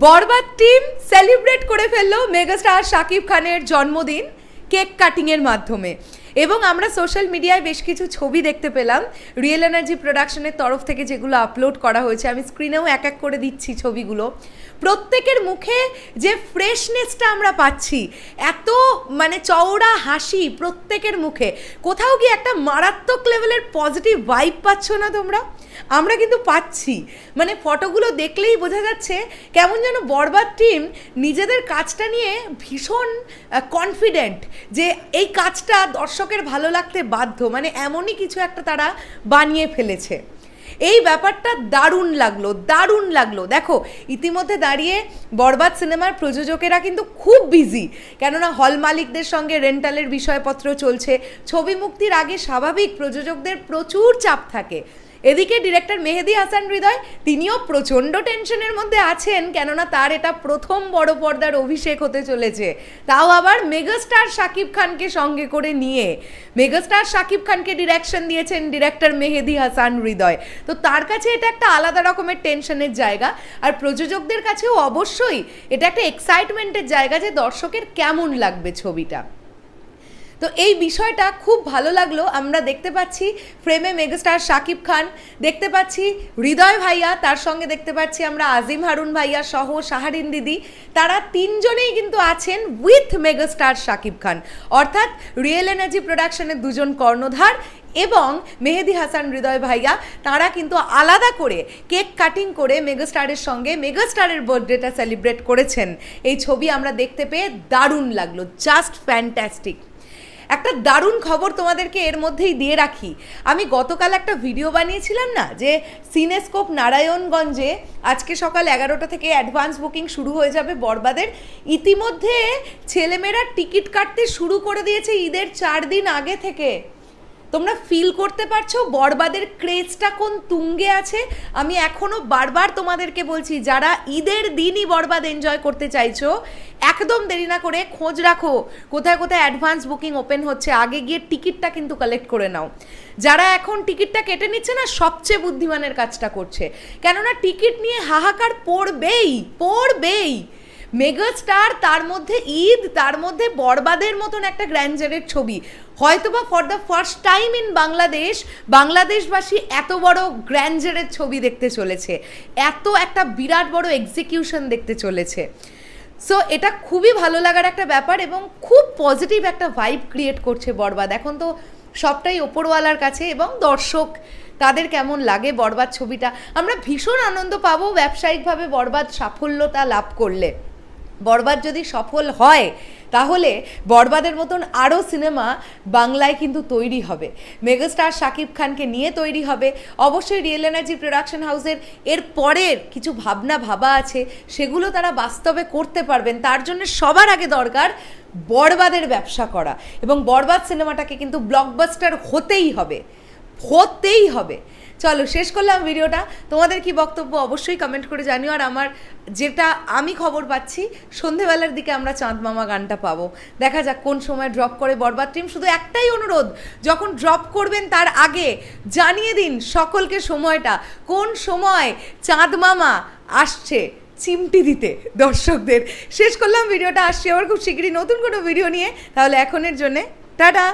বরবাদ team celebrate করে ফেলল megastar Shakib খানের জন্মদিন কেক কাটিংয়ের মাধ্যমে। এবং আমরা সোশ্যাল মিডিয়ায় বেশ কিছু ছবি দেখতে পেলাম। রিয়েল এনার্জি প্রোডাকশনের তরফ থেকে যেগুলো আপলোড করা হয়েছে, আমি স্ক্রিনেও এক এক করে দিচ্ছি ছবিগুলো। প্রত্যেকের মুখে যে ফ্রেশনেসটা আমরা পাচ্ছি, এত মানে চওড়া হাসি প্রত্যেকের মুখে। কোথাও কি একটা মারাত্মক লেভেলের পজিটিভ ভাইব পাচ্ছ না তোমরা? আমরা কিন্তু পাচ্ছি। মানে ফটোগুলো দেখলেই বোঝা যাচ্ছে কেমন যেন বরবাদ টিম নিজেদের কাজটা নিয়ে ভীষণ কনফিডেন্ট যে এই কাজটা দর্শকের ভালো লাগতে বাধ্য। মানে এমনই কিছু একটা তারা বানিয়ে ফেলেছে। এই ব্যাপারটা দারুণ লাগল দারুণ লাগল। দেখো, ইতিমধ্যে দাঁড়িয়ে বরবাদ সিনেমার প্রযোজকেরা কিন্তু খুব বিজি কেননা হল মালিকদের সঙ্গে রেন্টালের বিষয়পত্র চলছে। ছবি মুক্তির আগে স্বাভাবিক প্রযোজকদের প্রচুর চাপ থাকে। এদিকে ডিরেক্টর মেহেদি হাসান হৃদয়, তিনিও প্রচণ্ড টেনশনের মধ্যে আছেন, কেননা তার এটা প্রথম বড় পর্দার অভিষেক হতে চলেছে। তাও আবার মেগাস্টার শাকিব খানকে সঙ্গে করে নিয়ে। মেগাস্টার শাকিব খানকে ডিরেকশন দিয়েছেন ডিরেক্টর মেহেদি হাসান হৃদয়। তো তার কাছে এটা একটা আলাদা রকমের টেনশনের জায়গা, আর প্রযোজকদের কাছেও অবশ্যই এটা একটা এক্সাইটমেন্টের জায়গা যে দর্শকের কেমন লাগবে ছবিটা। তো এই বিষয়টা খুব ভালো লাগল। আমরা দেখতে পাচ্ছি ফ্রেমে মেগাস্টার শাকিব খান, দেখতে পাচ্ছি হৃদয় ভাইয়া, তার সঙ্গে দেখতে পাচ্ছি আমরা আজিম হারুন ভাইয়া সহ শাহারিন দিদি। তারা তিনজনেই কিন্তু আছেন উইথ মেগাস্টার শাকিব খান। অর্থাৎ রিয়েল এনার্জি প্রোডাকশনের দুজন কর্ণধার এবং মেহেদি হাসান হৃদয় ভাইয়া, তারা কিন্তু আলাদা করে কেক কাটিং করে মেগাস্টারের সঙ্গে মেগাস্টারের বার্থডেটা সেলিব্রেট করেছেন। এই ছবি আমরা দেখতে পেয়ে দারুণ লাগল জাস্ট ফ্যান্টাস্টিক একটা দারুণ খবর তোমাদেরকে এর মধ্যেই দিয়ে রাখি। আমি গতকাল একটা ভিডিও বানিয়েছিলাম না যে সিনেস্কোপ নারায়ণগঞ্জে আজকে সকাল এগারোটা থেকে অ্যাডভান্স বুকিং শুরু হয়ে যাবে বরবাদের। ইতিমধ্যে ছেলেমেয়েরা টিকিট কাটতে শুরু করে দিয়েছে ঈদের চার দিন আগে থেকে। তোমরা ফিল করতে পারছ বরবাদের ক্রেজটা কোন তুঙ্গে আছে? আমি এখনও বারবার তোমাদেরকে বলছি, যারা ঈদের দিনই বরবাদ এনজয় করতে চাইছো, একদম দেরি না করে খোঁজ রাখো, কোথায় কোথায় অ্যাডভান্স বুকিং ওপেন হচ্ছে, আগে গিয়ে টিকিটটা কিন্তু কালেক্ট করে নাও। যারা এখন টিকিটটা কেটে নিচ্ছে না, সবচেয়ে বুদ্ধিমানের কাজটা করছে। কেননা টিকিট নিয়ে হাহাকার পড়বেই পড়বেই। মেগাস্টার তার মধ্যে ঈদ, তার মধ্যে বরবাদের মতন একটা গ্র্যান্ডারের ছবি। হয়তোবা for the first time in Bangladesh, বাংলাদেশবাসী এত বড় গ্র্যান্ডারের ছবি দেখতে চলেছে। এত একটা বিরাট বড় এক্সিকিউশন দেখতে চলেছে। সো এটা খুবই ভালো লাগার একটা ব্যাপার এবং খুব পজিটিভ একটা ভাইব ক্রিয়েট করছে বরবাদ। এখন তো সবটাই ওপরওয়ালার কাছে এবং দর্শক, তাদের কেমন লাগে বরবাদ ছবিটা? আমরা ভীষণ আনন্দ পাবো ব্যবসায়িকভাবে বরবাদ সাফল্যতা লাভ করলে। বরবাদ যদি সফল হয়, তাহলে বরবাদের মতন আরও সিনেমা বাংলায় কিন্তু তৈরি হবে। মেগাস্টার শাকিব খানকে নিয়ে তৈরি হবে। অবশ্যই রিয়েল এনার্জি প্রোডাকশন হাউসের এর পরের কিছু ভাবনা ভাবা আছে, সেগুলো তারা বাস্তবে করতে পারবেন। তার জন্য সবার আগে দরকার বরবাদের ব্যবসা করা। এবং বরবাদ সিনেমাটাকে কিন্তু ব্লকবাস্টার হতেই হবে হতেই হবে। চলো, শেষ করলাম ভিডিওটা। তোমাদের কি বক্তব্য অবশ্যই কমেন্ট করে জানিও। আর আমার যেটা আমি খবর পাচ্ছি, সন্ধেবেলার দিকে আমরা চাঁদ মামা গানটা পাবো। দেখা যাক কোন সময় ড্রপ করে বরবাদ টিম শুধু একটাই অনুরোধ, যখন ড্রপ করবেন তার আগে জানিয়ে দিন সকলকে সময়টা। কোন সময় চাঁদ মামা আসছে চিমটি দিতে দর্শকদের। শেষ করলাম ভিডিওটা। আসছি আবার খুব শীঘ্রই নতুন কোনো ভিডিও নিয়ে। তাহলে এখনের জন্যে টাটা।